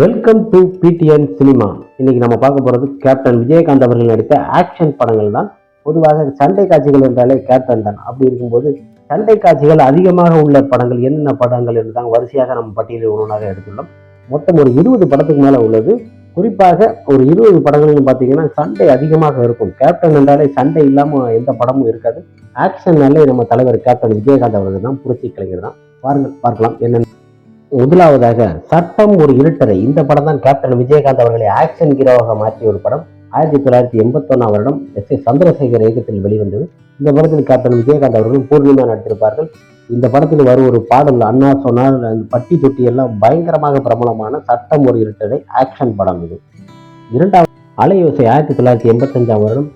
Welcome to PTN cinema இன்னைக்கு நம்ம பார்க்க போறது கேப்டன் விஜயகாந்த் அவர்கள் நடித்த ஆக்ஷன் படங்கள் தான். பொதுவாக சண்டை காட்சிகள் என்றாலே கேப்டன் தான். அப்படி இருக்கும்போது சண்டை காட்சிகள் அதிகமாக உள்ள படங்கள் என்னென்ன படங்கள் என்று தான் வரிசையாக நம்ம பட்டியலில் ஒன்றாக எடுத்துள்ளோம். மொத்தம் ஒரு இருபது படத்துக்கு மேலே உள்ளது. குறிப்பாக ஒரு இருபது படங்களையும் பார்த்தீங்கன்னா சண்டை அதிகமாக இருக்கும். கேப்டன் என்றாலே சண்டை இல்லாமல் எந்த படமும் இருக்காது. ஆக்ஷன்னாலே நம்ம தலைவர் கேப்டன் விஜயகாந்த் அவர்கள் தான். புரட்சி கலைஞர் தான். பாருங்கள் பார்க்கலாம் என்னென்ன முதலாவதாக சட்டம் ஒரு இருட்டரை இந்த படம் தான் கேப்டன் விஜயகாந்த் அவர்களை ஆக்ஷன் ஹீரோவாக மாற்றிய ஒரு படம். ஆயிரத்தி தொள்ளாயிரத்தி எண்பத்தொன்னாம் வருடம் எஸ். ஏ. சந்திரசேகர் இயக்கத்தில் வெளிவந்தது. இந்த படத்தில் கேப்டன் விஜயகாந்த் அவர்கள் பூர்ணிமா நடித்திருப்பார்கள். இந்த படத்தில் வரும் ஒரு பாடல் அண்ணா சொன்னால் பட்டி தொட்டி எல்லாம் பயங்கரமாக பிரபலமான சட்டம் ஒரு இருட்டரை ஆக்ஷன் படம் இது. இரண்டாவது அலையோசை ஆயிரத்தி தொள்ளாயிரத்தி எண்பத்தஞ்சாம் வருடம்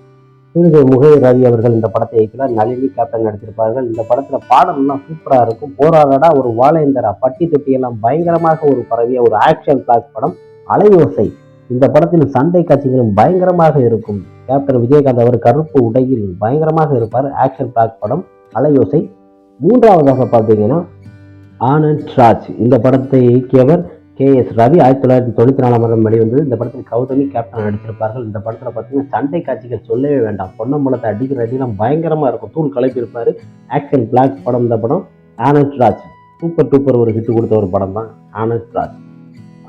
சிறுகை முகை ரவி அவர்கள் இந்த படத்தை இயக்கினார். நளினி கேப்டன் நடித்திருப்பார்கள். இந்த படத்துல பாடல்லாம் சூப்பரா இருக்கும். போராடடா ஒரு வாழேந்தரா பட்டி தொட்டி எல்லாம் பயங்கரமாக ஒரு பரவிய ஒரு ஆக்ஷன் பிளாக் படம். அலையோசை. இந்த படத்தில் சண்டை காட்சிகளும் பயங்கரமாக இருக்கும். கேப்டன் விஜயகாந்த் அவர் கருப்பு உடையில் பயங்கரமாக இருப்பார். ஆக்ஷன் பிளாக் படம் அலையோசை. மூன்றாவதாக பார்த்தீங்கன்னா ஆனந்த் ராஜ். இந்த படத்தை இயக்கியவர் கே எஸ் ரவி ஆயிரத்தி தொள்ளாயிரத்தி தொண்ணூற்றி நாலாம் வருடம் வெளிவந்தது. இந்த படத்தில் கௌதமி கேப்டன் நடித்திருப்பார்கள். இந்த படத்தில் பார்த்தீங்கன்னா சண்டை காட்சிகள் சொல்லவே வேண்டாம். பொன்னம்பலத்தை அடிக்கிற அடிலாம் பயங்கரமாக இருக்கும். தூள் கலப்பியிருப்பார். ஆக்ஷன் பிளாக் படம். இந்த படம் ஆனந்த் ராஜ் சூப்பர் டூப்பர் ஒரு ஹிட் கொடுத்த ஒரு படம் தான் ஆனந்த் ராஜ்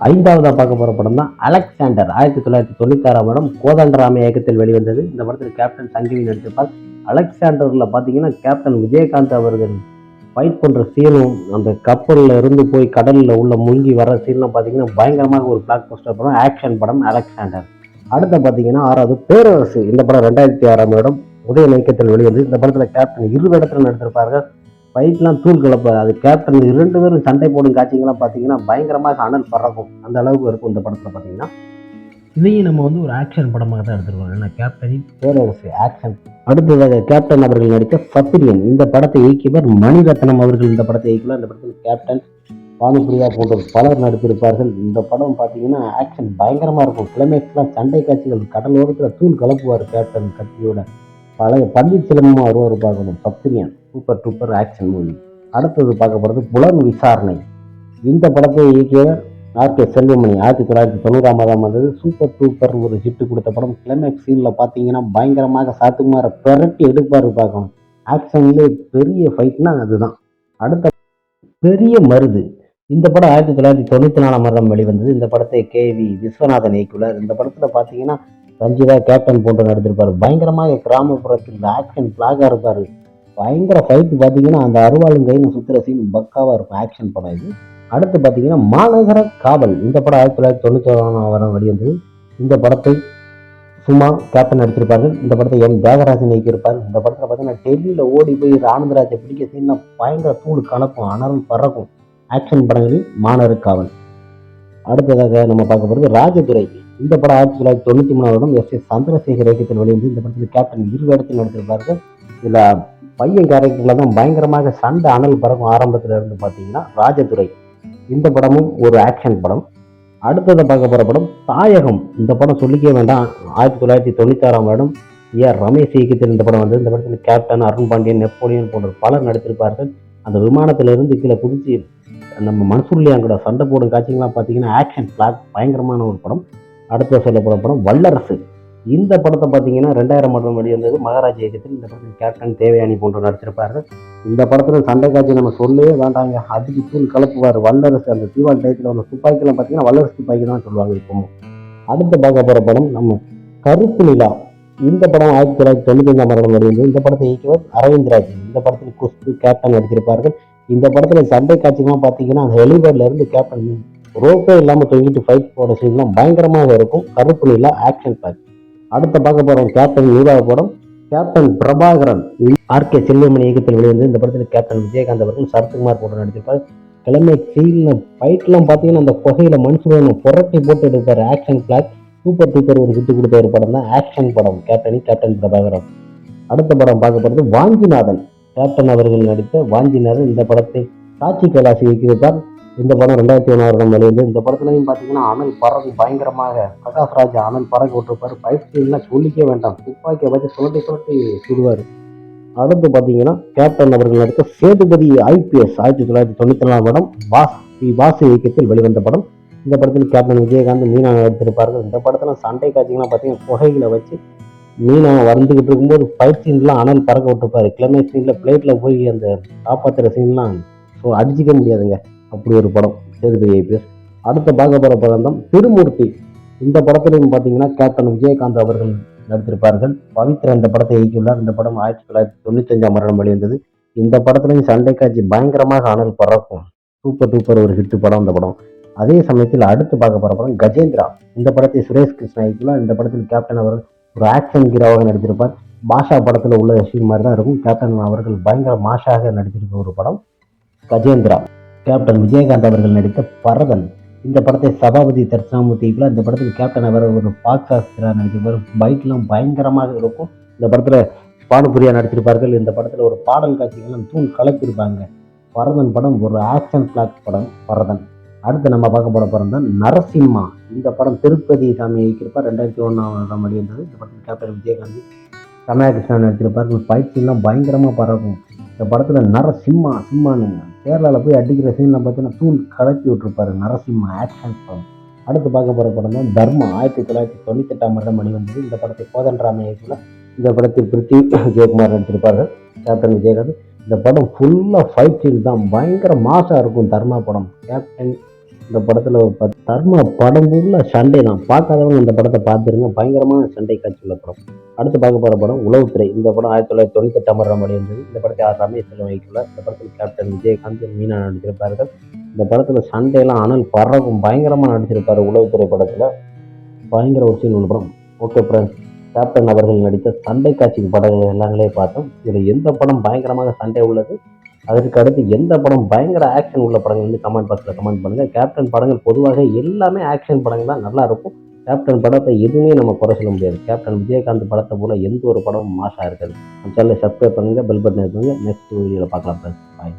ஐந்தாவதாக பார்க்க போகிற படம் தான் அலெக்சாண்டர் ஆயிரத்தி தொள்ளாயிரத்தி தொண்ணூத்தாறாம் வருடம் கோதண்டராம இயக்கத்தில் வெளிவந்தது. இந்த படத்தில் கேப்டன் சங்கவி நடித்திருப்பார். அலெக்சாண்டரில் பார்த்தீங்கன்னா கேப்டன் விஜயகாந்த் அவர்கள் ஃபைட் பண்ணுற சீனும் அந்த கப்பலில் இருந்து போய் கடலில் உள்ள மூழ்கி வர சீன்லாம் பார்த்தீங்கன்னா பயங்கரமாக ஒரு பிளாக் போஸ்டர் படம் ஆக்ஷன் படம் அலெக்சாண்டர் அடுத்து பார்த்தீங்கன்னா ஆறாவது பேரரசு. இந்த படம் ரெண்டாயிரத்தி ஆறாம் வருடம் உதய இயக்கத்தில் வெளிவந்து இந்த படத்தில் கேப்டன் இரு இடத்துல நடித்திருப்பார்கள். ஃபைட்லாம் தூள் கலப்பார் அது கேப்டன் இரண்டு பேரும் சண்டை போடும் காட்சிகள்லாம் பார்த்தீங்கன்னா பயங்கரமாக அனல் பறக்கும். அந்த அளவுக்கு இருக்கும் இந்த படத்தில் பார்த்தீங்கன்னா இதையும் நம்ம வந்து ஒரு ஆக்ஷன் படமாக தான் எடுத்துருக்கோம். ஏன்னா கேப்டனின் பேரரசு ஆக்ஷன் அடுத்ததாக கேப்டன் அவர்கள் நடித்த சத்திரியன். இந்த படத்தை இயக்கியவர் மணிரத்னம் அவர்கள். இந்த படத்தை இயக்கினார் இந்த படத்தில் கேப்டன் பானுபிரியா போன்ற பலர் நடித்திருப்பார்கள். இந்த படம் பார்த்தீங்கன்னா ஆக்ஷன் பயங்கரமாக இருக்கும். கிளைமேக்ஸ்லாம் சண்டை காட்சிகள் கடலோரத்தில் தூள் கலப்புவார் கேப்டன் கத்தியோட. பழைய பண்டிட் வருவார் பார்க்கணும். சத்திரியன் சூப்பர் டூப்பர் ஆக்ஷன் மூவி அடுத்தது பார்க்க போகிறது புலன் விசாரணை. இந்த படத்தை இயக்கியவர் ஆர் கே செல்வமணி ஆயிரத்தி தொள்ளாயிரத்தி தொண்ணூறாம் ஆண்டு சூப்பர் டூப்பர் ஒரு ஹிட் கொடுத்த படம் கிளைமேக்ஸ் சீனில் பார்த்தீங்கன்னா பயங்கரமாக சாத்துக்குமார பிரட்டி எடுப்பார் பார்க்கணும். ஆக்ஷன்லேயே பெரிய ஃபைட்னா அதுதான். அடுத்த பெரிய மருது. இந்த படம் ஆயிரத்தி தொள்ளாயிரத்தி தொண்ணூற்றி நாலாம் வருடம் வெளிவந்தது. இந்த படத்தை கே வி விஸ்வநாதன் இயக்குனர் இந்த படத்தில் பார்த்தீங்கன்னா ரஞ்சிதா கேப்டன் போட்டு நடித்திருப்பார். பயங்கரமாக கிராமப்புறத்தில் ஆக்ஷன் பிளாகாக இருப்பார். பயங்கர ஃபைட் பார்த்தீங்கன்னா அந்த அருவாளுங்கைன்னு சுற்றுற சீன் பக்காவாக இருக்கும். ஆக்ஷன் படம் இது. அடுத்து பார்த்தீங்கன்னா மாநகர காவல். இந்த படம் ஆயிரத்தி தொள்ளாயிரத்தி தொண்ணூற்றி வருடம் வெளிவந்தது. இந்த படத்தை சும்மா கேப்டன் நடிச்சிருப்பார்கள். இந்த படத்தை எம். தியாகராஜன் இயக்கியிருப்பார். இந்த படத்தில் பார்த்தீங்கன்னா டெல்லியில் ஓடி போய் ஆனந்தராஜை பிடிக்க சீன்லாம் பயங்கர தூள் கலக்கும் அனல் பறக்கும் ஆக்ஷன் படங்களில் மாநகர காவல். அடுத்ததாக நம்ம பார்க்க போகிறது ராஜதுரை. இந்த படம் ஆயிரத்தி தொள்ளாயிரத்தி தொண்ணூற்றி மூணாம் வருடம் எஸ். எஸ். சந்திரசேகர் இயக்கத்தில் வெளிவந்து இந்த படத்தில் கேப்டன் இரு இடத்தில் நடித்திருப்பார்கள். இதில் பையன் கேரக்டரில் தான் பயங்கரமாக சண்டை அனல் பறக்கும் ஆரம்பத்தில் இருந்து பார்த்தீங்கன்னா ராஜதுரை. இந்த படமும் ஒரு ஆக்ஷன் படம். அடுத்ததை பார்க்க போகிற படம் தாயகம். இந்த படம் சொல்லிக்க வேண்டாம். ஆயிரத்தி தொள்ளாயிரத்தி தொண்ணூத்தாறாம் வருடம் ஏ. ரமேஷ் இயக்கத்தில் இந்த படம் வந்து இந்த படத்தில் கேப்டன் அருண் பாண்டியன் நெப்போலியன் போன்ற பலர் நடித்திருப்பார்கள். அந்த விமானத்திலிருந்து கீழே குதிச்சு நம்ம மன்சூர்லியான் கூட சண்டை போடும் காட்சிகள்லாம் பார்த்தீங்கன்னா ஆக்ஷன் பிளாக் பயங்கரமான ஒரு படம். அடுத்த சொல்லப்போகிற படம் வல்லரசு. இந்த படத்தை பார்த்தீங்கன்னா ரெண்டாயிரம் வருடம் வெளிவந்தது மகாராஜ் இயக்கத்தில் இந்த படத்தில் கேப்டன் தேவயானி போன்ற நடிச்சிருப்பார்கள் இந்த படத்தில் சண்டை காட்சி நம்ம சொல்லவே வேண்டாங்க. அதுக்கு தூள் கலப்புவார். வல்லரசு அந்த தீபாவளி டயத்தில் வந்த துப்பாக்கிலாம் பார்த்தீங்கன்னா வல்லரசு துப்பாக்கி தான் சொல்லுவாங்க இப்போ அடுத்து பார்க்க போகிற படம் நம்ம கருப்பு நிலா. இந்த படம் ஆயிரத்தி தொள்ளாயிரத்தி தொண்ணூத்தஞ்சாம் வருடம் வெளிவந்தது. இந்த படத்தை இயக்கியவர் அரவிந்த் ராஜ். இந்த படத்தில் குஸ்து கேப்டன் நடிச்சிருப்பார்கள் இந்த படத்தில் சண்டை காட்சிகள்லாம் பார்த்தீங்கன்னா அந்த ஹெலிபேட்ல இருந்து கேப்டன் ரோப்பே இல்லாமல் தொங்கிட்டு ஃபைட் போட சீன்லாம் பயங்கரமாக இருக்கும். கருப்பு நிலா ஆக்ஷன் பேக் அடுத்த பார்க்க போகிறோம் கேப்டன் நியூராக படம் captain Prabhakaran R K Selvamani இயக்கத்தில் வெளிவந்து இந்த படத்தில் கேப்டன் விஜயகாந்த் அவர்கள் சரத்குமார் போட்டு நடிச்சிருப்பார் கிழமை சீலில் ஃபைட்லாம் பார்த்தீங்கன்னா அந்த புகையில் மனுஷன் புரட்டி போட்டு எடுப்பார். ஆக்ஷன் பிளாக் சூப்பர் டூப்பர் ஒரு ஹிட்டு கொடுத்த ஒரு படம் தான் ஆக்ஷன் படம். கேப்டனி கேப்டன் பிரபாகரன். அடுத்த படம் பார்க்க போகிறது வாஞ்சிநாதன். கேப்டன் அவர்கள் நடித்த வாஞ்சிநாதன் இந்த படத்தை காட்சி கைலாசி இயக்கியிருப்பார். இந்த படம் ரெண்டாயிரத்தி ஒன்றாம் வருடம் வெளிவந்து இந்த படத்துலையும் பார்த்தீங்கன்னா அனல் பறகு பயங்கரமாக பிரகாஷ் ராஜ் அனல் பறகு விட்டுருப்பார். ஃபைட் சீன்லாம் சொல்லிக்க வேண்டாம். துப்பாக்கியை வச்சு சுரட்டி சுரட்டி சுடுவார். அடுத்து பார்த்தீங்கன்னா கேப்டன் அவர்கள் நடித்த சேதுபதி ஐபிஎஸ் ஆயிரத்தி தொள்ளாயிரத்தி தொண்ணூற்றி நாலாம் படம் வாஸ் பி வாசு இயக்கத்தில் வெளிவந்த படம். இந்த படத்தில் கேப்டன் விஜயகாந்த் மீனா எடுத்திருப்பார்கள் இந்த படத்தில் சண்டை காட்சிகள்லாம் பார்த்தீங்கன்னா புகைகளை வச்சு மீனா வறந்துக்கிட்டு இருக்கும்போது ஃபைட் சீன்லாம் அனல் பறக்க விட்டுருப்பாரு. கிளைமேக்ஸ் சீனில் பிளேட்டில் போய் அந்த காப்பாற்றுற சீன்லாம் ஸோ அடிச்சிக்க முடியாதுங்க. அப்படி ஒரு படம் சேதுபதி ஐபிஎஸ் அடுத்து பார்க்க போகிற படம் தான் திருமூர்த்தி. இந்த படத்துலையும் பார்த்தீங்கன்னா கேப்டன் விஜயகாந்த் அவர்கள் நடித்திருப்பார்கள். பவித்ரா இந்த படத்தை இயக்கியுள்ளார். இந்த படம் ஆயிரத்தி தொள்ளாயிரத்தி தொண்ணூத்தஞ்சாம் வருடம் வெளிவந்தது. இந்த படத்துலையும் சண்டை காட்சி பயங்கரமாக அனல் பறக்கும். சூப்பர் டூப்பர் ஒரு ஹிட் படம் அந்த படம். அதே சமயத்தில் அடுத்து பார்க்க போகிற படம் கஜேந்திரா. இந்த படத்தை சுரேஷ் கிருஷ்ணா இயக்கியுள்ளார். இந்த படத்தில் கேப்டன் அவர்கள் ஒரு ஆக்ஷன் ஹீரோவாக நடித்திருப்பார். பாஷா படத்தில் உள்ள சீன் மாதிரி தான் இருக்கும். கேப்டன் அவர்கள் பயங்கர மாஷாக நடித்திருக்க ஒரு படம் கஜேந்திரா. கேப்டன் விஜயகாந்த் அவர்கள் நடித்த பரதன். இந்த படத்தை சபாபதி தட்சிணாமூர்த்திக்குள்ள இந்த படத்தில் கேப்டன் அவர் ஒரு பாக்ஸ் ஆஸ்திரா நடித்திருப்பார் பைக்லாம் பயங்கரமாக இருக்கும். இந்த படத்தில் பானுபுரியா நடித்திருப்பார்கள் இந்த படத்தில் ஒரு பாடல் காட்சிகள்லாம் தூண் கலப்பியிருப்பாங்க பரதன் படம் ஒரு ஆக்ஷன் பிளாக் படம் பரதன். அடுத்து நம்ம பார்க்க போகிற படம் தான் நரசிம்மா. இந்த படம் திருப்பதி சாமி இயக்கியிருப்பார். ரெண்டாயிரத்தி ஒன்றாம் மணி இருந்தது இந்த படத்தில் கேப்டன் விஜயகாந்த் ரமயா கிருஷ்ணன் நடித்திருப்பார் ஃபைட் பயங்கரமாக பரவும். இந்த படத்தில் நரசிம்மா சிம்மான்னு கேரளாவில் போய் அடிக்கிற சீன்லாம் பார்த்தீங்கன்னா தூள் கலப்பி விட்டுருப்பாரு நரசிம்மா ஆக்ஷன் படம் அடுத்து பார்க்க போகிற படம் தான் தர்மா. ஆயிரத்தி தொள்ளாயிரத்தி தொண்ணூத்தெட்டாம் வருடம் மணி வந்தது இந்த படத்தை கோதண்டராம இயக்கத்தில் இந்த படத்தில் பிரித்தி விஜயகுமார் நடித்திருப்பார்கள். கேப்டன் விஜயகாந்த். இந்த படம் ஃபுல்லாக ஃபைட் சீன் தான் பயங்கர மாசாக இருக்கும் தர்மா படம். கேப்டன் இந்த படத்தில் தர்மா படம் ஃபுல்லாக சண்டை தான் பார்க்காதவங்க இந்த படத்தை பார்த்துருங்க. பயங்கரமான சண்டை காட்சி உள்ள படம். அடுத்து பார்க்க போகிற படம் உளவுத்துறை. இந்த படம் ஆயிரத்தி தொள்ளாயிரத்தி தொண்ணூத்தெட்டாம் வருடம் மணி இந்த படத்தை ஆர் ரமேஷ் செல்வம் வைக்கல இந்த படத்தில் கேப்டன் விஜயகாந்த் மீனா நடிச்சிருப்பார்கள் இந்த படத்தில் சண்டையெல்லாம் அனல் பறக்கும் பயங்கரமாக நடிச்சிருப்பார் உளவுத்துறை படத்தில். பயங்கர ஒரு சீன் ஒன்று படம். ஓகே ஃப்ரெண்ட்ஸ் கேப்டன் அவர்கள் நடித்த சண்டை காட்சி படங்கள் எல்லாங்களே பார்த்தோம். இதில் எந்த படம் பயங்கரமாக சண்டை உள்ளது? அதற்கு அடுத்து எந்த படம் பயங்கர ஆக்ஷன் உள்ள படங்கள் வந்து கமெண்ட் பாக்ஸில் கமெண்ட் பண்ணுங்கள் கேப்டன் படங்கள் பொதுவாக எல்லாமே ஆக்ஷன் படங்கள் தான். நல்லா இருக்கும். கேப்டன் படத்தை எதுவுமே நம்ம குறை சொல்ல முடியாது. கேப்டன் விஜயகாந்த் படத்தை போல எந்த ஒரு படமும் மாசாக இருக்காது. நம்ம சேனலை சப்ஸ்கிரைப் பண்ணுங்கள் பெல் பட்டன் இருக்குங்க நெக்ஸ்ட் வீடியோவில் பார்க்கலாம் ஃப்ரெண்ட்ஸ் பாய்